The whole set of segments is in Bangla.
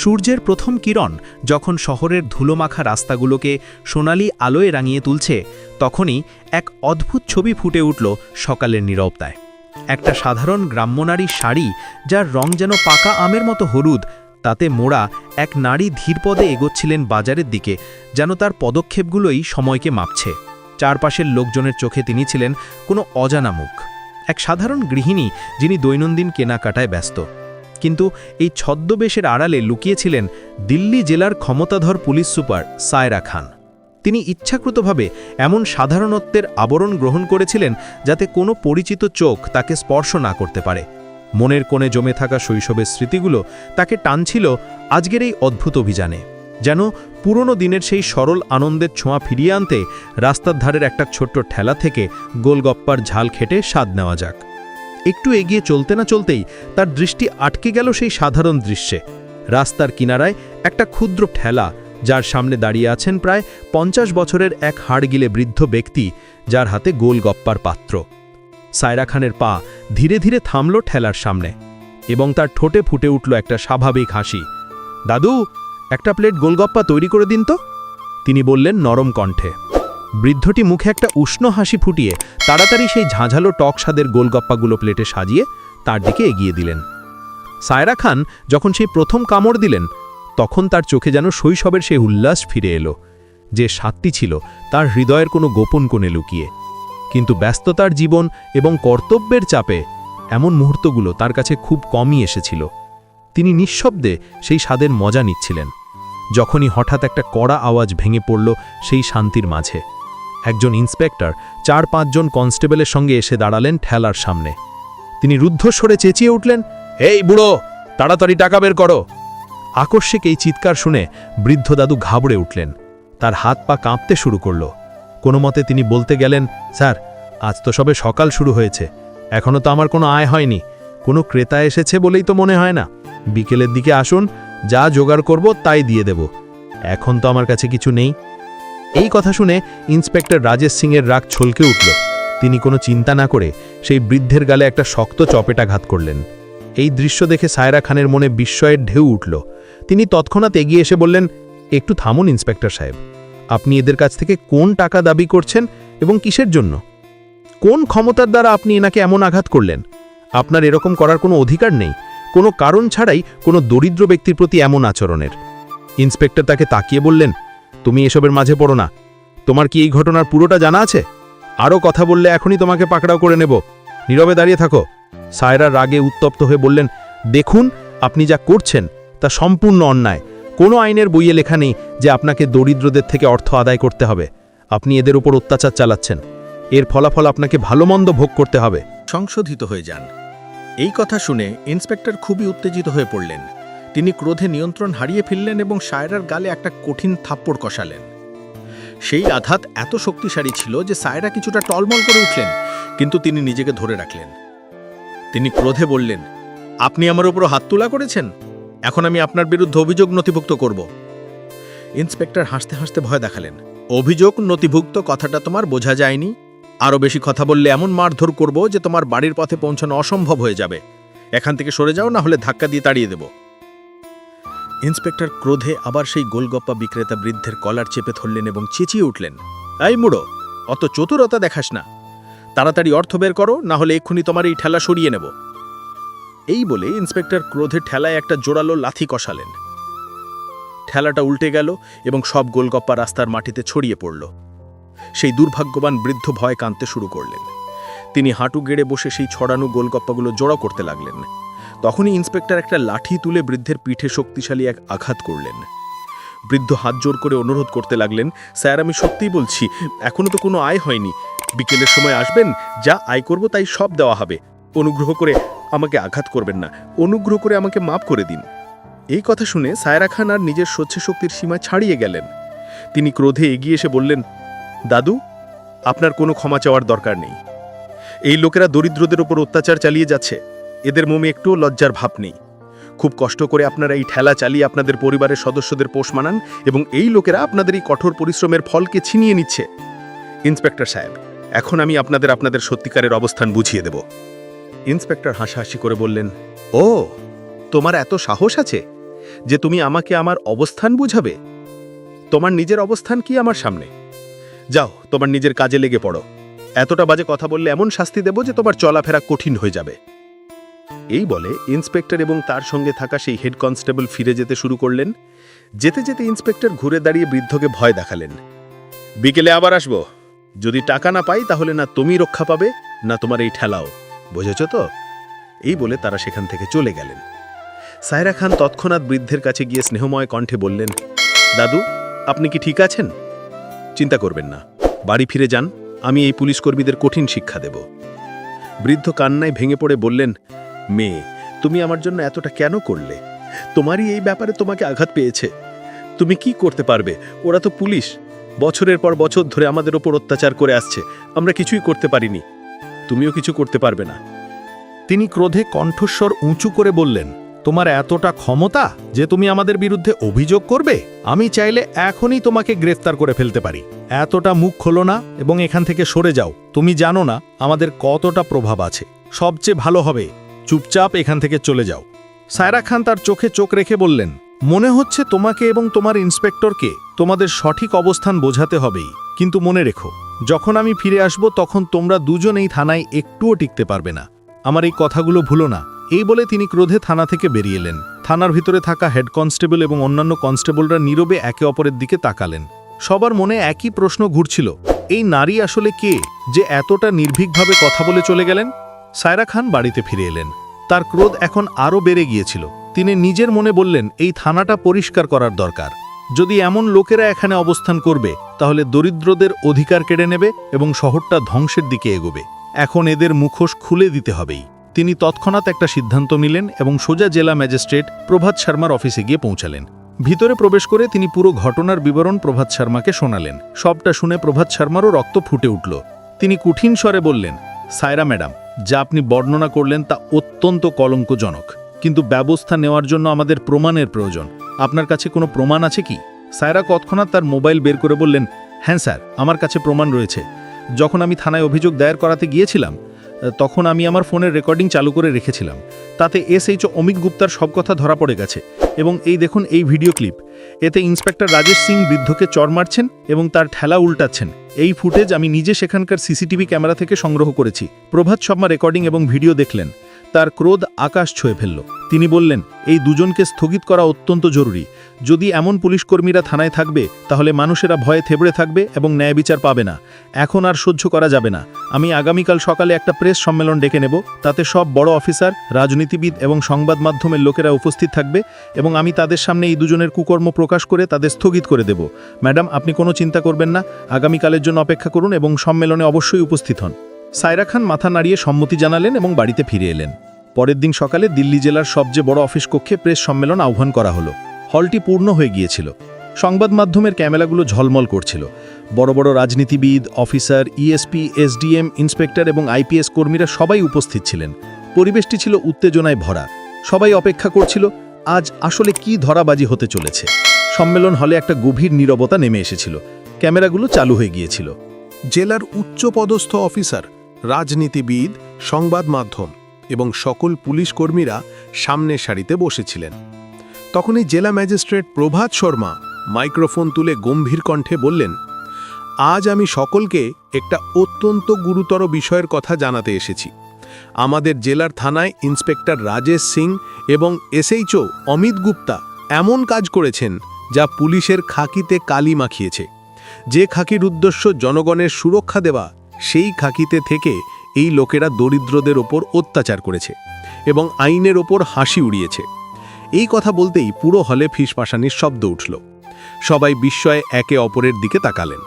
সূর্যের প্রথম কিরণ যখন শহরের ধুলোমাখা রাস্তাগুলোকে সোনালি আলোয় রাঙিয়ে তুলছে, তখনই এক অদ্ভুত ছবি ফুটে উঠল সকালের নীরবতায়। একটা সাধারণ গ্রাম্যনারীর শাড়ি, যার রং যেন পাকা আমের মতো হলুদ, তাতে মোড়া এক নারী ধীরপদে এগোচ্ছিলেন বাজারের দিকে, যেন তার পদক্ষেপগুলোই সময়কে মাপছে। চারপাশের লোকজনের চোখে তিনি ছিলেন কোনো অজানা মুখ। এক সাধারণ গৃহিণী, যিনি দৈনন্দিন কেনাকাটায় ব্যস্ত। কিন্তু এই ছদ্মবেশের আড়ালে লুকিয়েছিলেন দিল্লি জেলার ক্ষমতাধর পুলিশ সুপার সায়রা খান। তিনি ইচ্ছাকৃতভাবে এমন সাধারণত্বের আবরণ গ্রহণ করেছিলেন যাতে কোনো পরিচিত চোখ তাকে স্পর্শ না করতে পারে। মনের কোণে জমে থাকা শৈশবের স্মৃতিগুলো তাকে টানছিল আজকের এই অদ্ভুত অভিযানে। যেন পুরনো দিনের সেই সরল আনন্দের ছোঁয়া ফিরিয়ে আনতে রাস্তার ধারের একটা ছোট্ট ঠেলা থেকে গোলগপ্পার ঝাল খেটে স্বাদ নেওয়া যাক। একটু এগিয়ে চলতে না চলতেই তার দৃষ্টি আটকে গেল সেই সাধারণ দৃশ্যে। রাস্তার কিনারায় একটা ক্ষুদ্র ঠেলা, যার সামনে দাঁড়িয়ে আছেন প্রায় পঞ্চাশ বছরের এক হাড়গিলে বৃদ্ধ ব্যক্তি, যার হাতে গোলগপ্পার পাত্র। সায়রা খানের পা ধীরে ধীরে থামল ঠেলার সামনে এবং তার ঠোঁটে ফুটে উঠল একটা স্বাভাবিক হাসি। দাদু, একটা প্লেট গোলগপ্পা তৈরি করে দিন তো? তিনি বললেন নরম কণ্ঠে। বৃদ্ধটি মুখে একটা উষ্ণ হাসি ফুটিয়ে তাড়াতাড়ি সেই ঝাঁঝালো টক স্বাদের গোলগপ্পাগুলো প্লেটে সাজিয়ে তার দিকে এগিয়ে দিলেন। সায়রা খান যখন সেই প্রথম কামড় দিলেন, তখন তার চোখে যেন শৈশবের সেই উল্লাস ফিরে এলো, যে স্বাদটি ছিল তার হৃদয়ের কোনো গোপন কোণে লুকিয়ে। কিন্তু ব্যস্ততার জীবন এবং কর্তব্যের চাপে এমন মুহূর্তগুলো তার কাছে খুব কমই এসেছিল। তিনি নিঃশব্দে সেই স্বাদের মজা নিচ্ছিলেন, যখনই হঠাৎ একটা কড়া আওয়াজ ভেঙে পড়ল সেই শান্তির মাঝে। একজন ইন্সপেক্টর চার পাঁচজন কনস্টেবলের সঙ্গে এসে দাঁড়ালেন ঠেলার সামনে। তিনি রুদ্ধস্বরে চেঁচিয়ে উঠলেন, এই বুড়ো, তাড়াতাড়ি টাকা বের করো! আকস্মিক এই চিৎকার শুনে বৃদ্ধ দাদু ঘাবড়ে উঠলেন। তার হাত পা কাঁপতে শুরু করল। কোনো মতে তিনি বলতে গেলেন, স্যার, আজ তো সবে সকাল শুরু হয়েছে। এখনও তো আমার কোনো আয় হয়নি। কোনো ক্রেতা এসেছে বলেই তো মনে হয় না। বিকেলের দিকে আসুন, যা জোগাড় করব তাই দিয়ে দেব। এখন তো আমার কাছে কিছু নেই। এই কথা শুনে ইন্সপেক্টর রাজেশ সিংয়ের রাগ ছলকে উঠল। তিনি কোনো চিন্তা না করে সেই বৃদ্ধের গালে একটা শক্ত চপেটাঘাত করলেন। এই দৃশ্য দেখে সায়রা খানের মনে বিস্ময়ের ঢেউ উঠল। তিনি তৎক্ষণাৎ এগিয়ে এসে বললেন, একটু থামুন, ইন্সপেক্টর সাহেব। আপনি এদের কাছ থেকে কোন টাকা দাবি করছেন এবং কিসের জন্য? কোন ক্ষমতার দ্বারা আপনি এনাকে এমন আঘাত করলেন? আপনার এরকম করার কোনো অধিকার নেই। কোনো কারণ ছাড়াই কোনো দরিদ্র ব্যক্তির প্রতি এমন আচরণের। ইন্সপেক্টর তাকে তাকিয়ে বললেন তুমি এসবের মাঝে পড়ো না। তোমার কি এই ঘটনার পুরোটা জানা আছে? আরও কথা বললে এখনই তোমাকে পাকড়াও করে নেব। নীরবে দাঁড়িয়ে থাকো। সায়রা রাগে উত্তপ্ত হয়ে বললেন, দেখুন, আপনি যা করছেন, তা সম্পূর্ণ অন্যায়। কোনো আইনের বইয়ে লেখা নেই যে আপনাকে দরিদ্রদের থেকে অর্থ আদায় করতে হবে। আপনি এদের উপর অত্যাচার চালাচ্ছেন। এর ফলাফল আপনাকে ভালো মন্দ ভোগ করতে হবে। সংশোধিত হয়ে যান। এই কথা শুনে ইন্সপেক্টর খুবই উত্তেজিত হয়ে পড়লেন। তিনি ক্রোধে নিয়ন্ত্রণ হারিয়ে ফেললেন এবং সায়রার গালে একটা কঠিন থাপ্পড় কষালেন। সেই আঘাত এত শক্তিশালী ছিল যে সায়রা কিছুটা টলমল করে উঠলেন, কিন্তু তিনি নিজেকে ধরে রাখলেন। তিনি ক্রোধে বললেন, আপনি আমার উপর হাত তোলা করেছেন? এখন আমি আপনার বিরুদ্ধে অভিযোগ নথিভুক্ত করব। ইন্সপেক্টর হাসতে হাসতে ভয় দেখালেন, অভিযোগ নথিভুক্ত কথাটা তোমার বোঝা যায়নি? আরও বেশি কথা বললে এমন মারধর করব যে তোমার বাড়ির পথে পৌঁছানো অসম্ভব হয়ে যাবে। এখান থেকে সরে যাও, না হলে ধাক্কা দিয়ে তাড়িয়ে দেব। ইন্সপেক্টর ক্রোধে আবার সেই গোলগপ্পা বিক্রেতা বৃদ্ধের কলার চেপে ধরলেন এবং চেঁচিয়ে উঠলেন, এই মুড়ো, অত চতুরতা দেখাস না। তাড়াতাড়ি অর্থ বের করো, না হলে এক্ষুনি তোমার এই ঠেলা সরিয়ে নেব। এই বলে ইন্সপেক্টর ক্রোধে ঠেলায় একটা জোরালো লাথি কষালেন। ঠেলাটা উল্টে গেল এবং সব গোলগপ্পা রাস্তার মাটিতে ছড়িয়ে পড়ল। সেই দুর্ভাগ্যবান বৃদ্ধ ভয় কাঁদতে শুরু করলেন। তিনি হাঁটু গেড়ে বসে সেই ছড়ানো গোলগপ্পাগুলো জড়ো করতে লাগলেন। তখনই ইন্সপেক্টর একটা লাঠি তুলে বৃদ্ধের পিঠে শক্তিশালী এক আঘাত করলেন। বৃদ্ধ হাত জোর করে অনুরোধ করতে লাগলেন, স্যার, আমি সত্যিই বলছি, এখনও তো কোনো আয় হয়নি। বিকেলের সময় আসবেন, যা আয় করব তাই সব দেওয়া হবে। অনুগ্রহ করে আমাকে আঘাত করবেন না। অনুগ্রহ করে আমাকে মাফ করে দিন। এই কথা শুনে সায়রা খান আর নিজের সহ্য শক্তির সীমা ছাড়িয়ে গেলেন। তিনি ক্রোধে এগিয়ে এসে বললেন, দাদু, আপনার কোনো ক্ষমা চাওয়ার দরকার নেই। এই লোকেরা দরিদ্রদের ওপর অত্যাচার চালিয়ে যাচ্ছে। এদের মমে একটুও লজ্জার ভাব নেই। খুব কষ্ট করে আপনারা এই ঠেলা চালিয়ে আপনাদের পরিবারের সদস্যদের পোষ মানান এবং এই লোকেরা আপনাদের এই কঠোর পরিশ্রমের ফলকে ছিনিয়ে নিচ্ছে। ইন্সপেক্টর সাহেব, এখন আমি আপনাদের আপনাদের সত্যিকারের অবস্থান বুঝিয়ে দেব। ইন্সপেক্টর হাসাহাসি করে বললেন, ও, তোমার এত সাহস আছে যে তুমি আমাকে আমার অবস্থান বুঝাবে? তোমার নিজের অবস্থান কি আমার সামনে? যাও, তোমার নিজের কাজে লেগে পড়ো। এতটা বাজে কথা বললে এমন শাস্তি দেব যে তোমার চলাফেরা কঠিন হয়ে যাবে। এই বলে ইন্সপেক্টর এবং তার সঙ্গে থাকা সেই হেড কনস্টেবল ফিরে যেতে শুরু করলেন। যেতে যেতে ইন্সপেক্টর ঘুরে দাঁড়িয়ে বৃদ্ধকে ভয় দেখালেন। বিকেলে আবার আসব। যদি টাকা না পাই তাহলে না তুমি রক্ষা পাবে, না তোমার এই ঠেলাও। বুঝেছ তো? এই বলে তারা সেখান থেকে চলে গেলেন। সায়রা খান তৎক্ষণাৎ বৃদ্ধের কাছে গিয়ে স্নেহময় কণ্ঠে বললেন, দাদু, আপনি কি ঠিক আছেন? চিন্তা করবেন না। বাড়ি ফিরে যান। আমি এই পুলিশ কর্মীদের কঠিন শিক্ষা দেব। বৃদ্ধ কান্নায় ভেঙে পড়ে বললেন মেয়ে, তুমি আমার জন্য এতটা কেন করলে? তোমারই এই ব্যাপারে তোমাকে আঘাত পেয়েছে। তুমি কি করতে পারবে? ওরা তো পুলিশ। বছরের পর বছর ধরে আমাদের ওপর অত্যাচার করে আসছে। আমরা কিছুই করতে পারিনি। তুমিও কিছু করতে পারবে না। তিনি ক্রোধে কণ্ঠস্বর উঁচু করে বললেন, তোমার এতটা ক্ষমতা যে তুমি আমাদের বিরুদ্ধে অভিযোগ করবে? আমি চাইলে এখনই তোমাকে গ্রেফতার করে ফেলতে পারি। এতটা মুখ খোলো না এবং এখান থেকে সরে যাও। তুমি জানো না আমাদের কতটা প্রভাব আছে। সবচেয়ে ভালো হবে চুপচাপ এখান থেকে চলে যাও। সায়রা খান তার চোখে চোখ রেখে বললেন, মনে হচ্ছে তোমাকে এবং তোমার ইন্সপেক্টরকে তোমাদের সঠিক অবস্থান বোঝাতে হবেই। কিন্তু মনে রেখো, যখন আমি ফিরে আসব তখন তোমরা দুজন এই থানায় একটুও টিকতে পারবে না। আমার এই কথাগুলো ভুলো না। এই বলে তিনি ক্রোধে থানা থেকে বেরিয়ে এলেন। থানার ভিতরে থাকা হেড কনস্টেবল এবং অন্যান্য কনস্টেবলরা নীরবে একে অপরের দিকে তাকালেন। সবার মনে একই প্রশ্ন ঘুরছিল, এই নারী আসলে কে, যে এতটা নির্ভীকভাবে কথা বলে চলে গেলেন? সায়রা খান বাড়িতে ফিরে এলেন। তার ক্রোধ এখন আরও বেড়ে গিয়েছিল। তিনি নিজের মনে বললেন, এই থানাটা পরিষ্কার করার দরকার। যদি এমন লোকেরা এখানে অবস্থান করবে, তাহলে দরিদ্রদের অধিকার কেড়ে নেবে এবং শহরটা ধ্বংসের দিকে এগোবে। এখন এদের মুখোশ খুলে দিতে হবেই। তিনি তৎক্ষণাৎ একটা সিদ্ধান্ত নিলেন এবং সোজা জেলা ম্যাজিস্ট্রেট প্রভাত শর্মার অফিসে গিয়ে পৌঁছালেন। ভিতরে প্রবেশ করে তিনি পুরো ঘটনার বিবরণ প্রভাত শর্মাকে শোনালেন। সবটা শুনে প্রভাত শর্মারও রক্ত ফুটে উঠল। তিনি কঠিন স্বরে বললেন, সায়রা ম্যাডাম যা আপনি বর্ণনা করলেন তা অত্যন্ত কলঙ্কজনক। কিন্তু ব্যবস্থা নেওয়ার জন্য আমাদের প্রমাণের প্রয়োজন। আপনার কাছে কোনো প্রমাণ আছে কি? সায়রা তৎক্ষণাৎ তার মোবাইল বের করে বললেন হ্যাঁ স্যার, আমার কাছে প্রমাণ রয়েছে। যখন আমি থানায় অভিযোগ দায়ের করাতে গিয়েছিলাম, তখন আমি আমার ফোনের রেকর্ডিং চালু করে রেখেছিলাম। তাতে এসএইচ অমিত গুপ্তার সব কথা ধরা পড়ে গেছে। এবং এই দেখুন এই ভিডিও ক্লিপ। এতে ইন্সপেক্টর রাজেশ সিং বৃদ্ধকে চর মারছেন এবং তার ঠেলা উল্টাচ্ছেন। এই ফুটেজ আমি নিজে সেখানকার সিসিটিভি ক্যামেরা থেকে সংগ্রহ করেছি। প্রভাত শর্মা রেকর্ডিং এবং ভিডিও দেখলেন। তার ক্রোধ আকাশ ছুঁয়ে ফেলল। তিনি বললেন, এই দুজনকে স্থগিত করা অত্যন্ত জরুরি। যদি এমন পুলিশকর্মীরা থানায় থাকবে, তাহলে মানুষেরা ভয়ে থেবড়ে থাকবে এবং ন্যায় বিচার পাবে না। এখন আর সহ্য করা যাবে না। আমি আগামীকাল সকালে একটা প্রেস সম্মেলন ডেকে নেব, তাতে সব বড় অফিসার, রাজনীতিবিদ এবং সংবাদ মাধ্যমের লোকেরা উপস্থিত থাকবে এবং আমি তাদের সামনে এই দুজনের কুকর্ম প্রকাশ করে তাদের স্থগিত করে দেব। ম্যাডাম, আপনি কোনো চিন্তা করবেন না। আগামীকালের জন্য অপেক্ষা করুন এবং সম্মেলনে অবশ্যই উপস্থিত হন। সায়রা খান মাথা নাড়িয়ে সম্মতি জানালেন এবং বাড়িতে ফিরে এলেন। পরের দিন সকালে দিল্লি জেলার সবচেয়ে বড় অফিস কক্ষে প্রেস সম্মেলন আহ্বান করা হলো। হলটি পূর্ণ হয়ে গিয়েছিল। সংবাদ মাধ্যমের ক্যামেরাগুলো ঝলমল করছিল। বড় বড় রাজনীতিবিদ, অফিসার ইএসপি এসডিএম ইন্সপেক্টর এবং আইপিএস কর্মীরা সবাই উপস্থিত ছিলেন। পরিবেশটি ছিল উত্তেজনায় ভরা। সবাই অপেক্ষা করছিল, আজ আসলে কি ধরাবাজি হতে চলেছে? সম্মেলন হলে একটা গভীর নীরবতা নেমে এসেছিল। ক্যামেরাগুলো চালু হয়ে গিয়েছিল। জেলার উচ্চপদস্থ অফিসার রাজনীতিবিদ, সংবাদ মাধ্যম এবং সকল পুলিশ কর্মীরা সামনের সারিতে বসেছিলেন। তখনই জেলা ম্যাজিস্ট্রেট প্রভাত শর্মা মাইক্রোফোন তুলে গম্ভীর কণ্ঠে বললেন, আজ আমি সকলকে একটা অত্যন্ত গুরুতর বিষয়ের কথা জানাতে এসেছি। আমাদের জেলার থানায় ইন্সপেক্টর রাজেশ সিং এবং এসএইচও অমিত গুপ্তা এমন কাজ করেছেন যা পুলিশের খাকিতে কালি মাখিয়েছে। যে খাকির উদ্দেশ্য জনগণের সুরক্ষা দেওয়া সেই খাকিতে থেকে এই লোকেরা দরিদ্রদের ওপর অত্যাচার করেছে এবং আইনের ওপর হাসি উড়িয়েছে। এই কথা বলতেই পুরো হলে ফিসপাশানির শব্দ উঠল। সবাই বিস্ময়ে একে অপরের দিকে তাকালেন।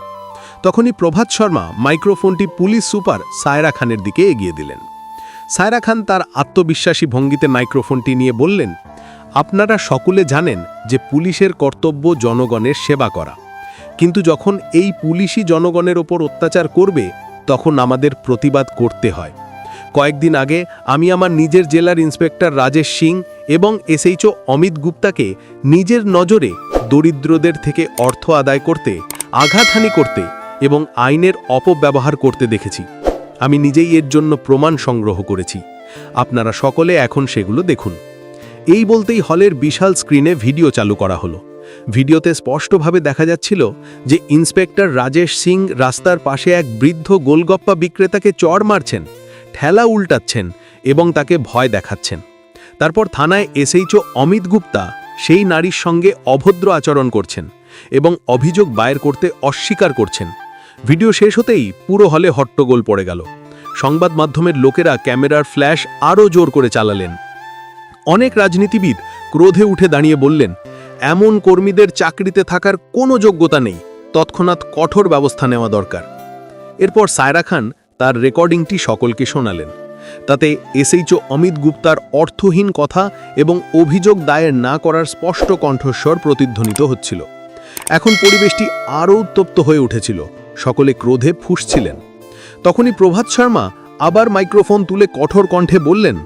তখনই প্রভাত শর্মা মাইক্রোফোনটি পুলিশ সুপার সায়রা খানের দিকে এগিয়ে দিলেন। সায়রা খান তার আত্মবিশ্বাসী ভঙ্গিতে মাইক্রোফোনটি নিয়ে বললেন, আপনারা সকলে জানেন যে পুলিশের কর্তব্য জনগণের সেবা করা। কিন্তু যখন এই পুলিশই জনগণের ওপর অত্যাচার করবে তখন আমাদের প্রতিবাদ করতে হয়। কয়েকদিন আগে আমি আমার নিজের জেলার ইন্সপেক্টর রাজেশ সিং এবং এসএইচও অমিত গুপ্তাকে নিজের নজরে দরিদ্রদের থেকে অর্থ আদায় করতে, আঘাতহানি করতে এবং আইনের অপব্যবহার করতে দেখেছি। আমি নিজেই এর জন্য প্রমাণ সংগ্রহ করেছি। আপনারা সকলে এখন সেগুলো দেখুন। এই বলতেই হলের বিশাল স্ক্রিনে ভিডিও চালু করা হলো। ভিডিওতে স্পষ্টভাবে দেখা যাচ্ছিল যে ইন্সপেক্টর রাজেশ সিং রাস্তার পাশে এক বৃদ্ধ গোলগপ্পা বিক্রেতাকে চড় মারছেন, ঠেলা উল্টাচ্ছেন এবং তাকে ভয় দেখাচ্ছেন। তারপর থানায় এসএইচও অমিত গুপ্তা সেই নারীর সঙ্গে অভদ্র আচরণ করছেন এবং অভিযোগ বায়ের করতে অস্বীকার করছেন। ভিডিও শেষ হতেই পুরো হলে হট্টগোল পড়ে গেল। সংবাদ মাধ্যমের লোকেরা ক্যামেরার ফ্ল্যাশ আরও জোর করে চালালেন। অনেক রাজনীতিবিদ ক্রোধে উঠে দাঁড়িয়ে বললেন এমন কর্মীদের চাকরিতে থাকার কোনো যোগ্যতা নেই। তৎক্ষণাৎ কঠোর ব্যবস্থা নেওয়া দরকার। এরপর সায়রা খান তার রেকর্ডিংটি সকলকে শোনালেন। তাতে এসএইচও অমিত গুপ্তার অর্থহীন কথা এবং অভিযোগ দায়ের না করার স্পষ্ট কণ্ঠস্বর প্রতিধ্বনিত হচ্ছিল। এখন পরিবেশটি আরও উত্তপ্ত হয়ে উঠেছিল। সকলে ক্রোধে ফুঁসছিলেন। তখনই প্রভাত শর্মা আবার মাইক্রোফোন তুলে কঠোর কণ্ঠে বললেন,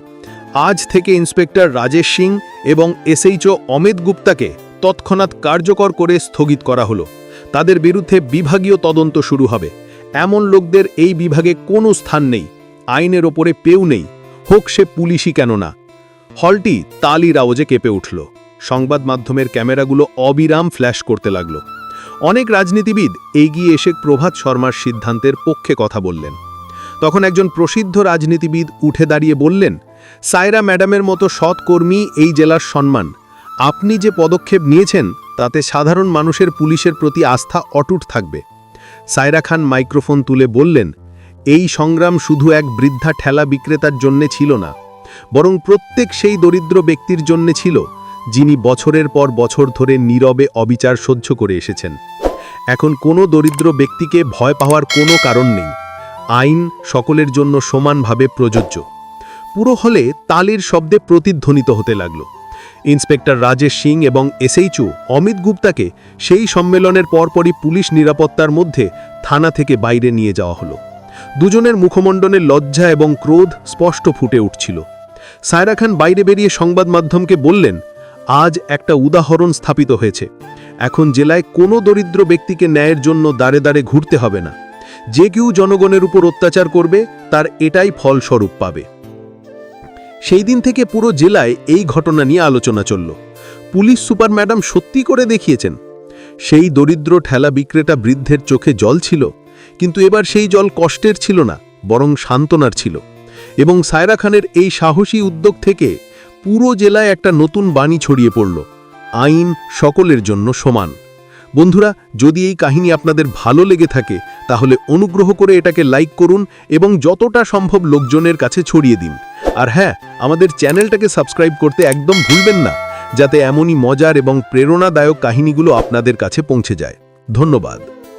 আজ থেকে ইন্সপেক্টর রাজেশ সিং এবং এসএইচও অমিত গুপ্তাকে তৎক্ষণাৎ কার্যকর করে স্থগিত করা হলো। তাদের বিরুদ্ধে বিভাগীয় তদন্ত শুরু হবে। এমন লোকদের এই বিভাগে কোনো স্থান নেই। আইনের ওপরে পেউ নেই। হোক সে পুলিশই কেন না। হলটি তালির আওয়াজে কেঁপে উঠল। সংবাদ মাধ্যমের ক্যামেরাগুলো অবিরাম ফ্ল্যাশ করতে লাগল। অনেক রাজনীতিবিদ এগিয়ে এসে প্রভাত শর্মার সিদ্ধান্তের পক্ষে কথা বললেন। তখন একজন প্রসিদ্ধ রাজনীতিবিদ উঠে দাঁড়িয়ে বললেন, সায়রা ম্যাডামের মতো সৎকর্মী এই জেলার সম্মান। আপনি যে পদক্ষেপ নিয়েছেন, তাতে সাধারণ মানুষের পুলিশের প্রতি আস্থা অটুট থাকবে। সায়রা খান মাইক্রোফোন তুলে বললেন, এই সংগ্রাম শুধু এক বৃদ্ধা ঠেলা বিক্রেতার জন্যে ছিল না, বরং প্রত্যেক সেই দরিদ্র ব্যক্তির জন্যে ছিল, যিনি বছরের পর বছর ধরে নীরবে অবিচার সহ্য করে এসেছেন। এখন কোনো দরিদ্র ব্যক্তিকে ভয় পাওয়ার কোনো কারণ নেই। আইন সকলের জন্য সমানভাবে প্রযোজ্য। পুরো হলে তালির শব্দে প্রতিধ্বনিত হতে লাগল। ইন্সপেক্টর রাজেশ সিং এবং এসএইচও অমিত গুপ্তাকে সেই সম্মেলনের পরপরই পুলিশ নিরাপত্তার মধ্যে থানা থেকে বাইরে নিয়ে যাওয়া হলো। দুজনের মুখমণ্ডলে লজ্জা এবং ক্রোধ স্পষ্ট ফুটে উঠছিল। সায়রা খান বাইরে বেরিয়ে সংবাদ মাধ্যমকে বললেন, আজ একটা উদাহরণ স্থাপিত হয়েছে। এখন জেলায় কোনো দরিদ্র ব্যক্তিকে ন্যায়ের জন্য দাঁড়ে দাঁড়ে ঘুরতে হবে না। যে কেউ জনগণের উপর অত্যাচার করবে, তার এটাই ফলস্বরূপ পাবে। সেই দিন থেকে পুরো জেলায় এই ঘটনা নিয়ে আলোচনা চলল। পুলিশ সুপার ম্যাডাম সত্যি করে দেখিয়েছেন। সেই দরিদ্র ঠেলা বিক্রেতা বৃদ্ধের চোখে জল ছিল, কিন্তু এবার সেই জল কষ্টের ছিল না, বরং সান্ত্বনার ছিল এবং সায়রা খানের এই সাহসী উদ্যোগ থেকে পুরো জেলায় একটা নতুন বাণী ছড়িয়ে পড়ল, আইন সকলের জন্য সমান। বন্ধুরা, যদি এই কাহিনী আপনাদের ভালো লেগে থাকে, তাহলে অনুগ্রহ করে এটাকে লাইক করুন এবং যতটা সম্ভব লোকজনের কাছে ছড়িয়ে দিন। আর হ্যাঁ আমাদের চ্যানেলটাকে সাবস্ক্রাইব করতে একদম ভুলবেন না, যাতে এমনই মজার এবং প্রেরণাদায়ক কাহিনীগুলো আপনাদের কাছে পৌঁছে যায়। ধন্যবাদ।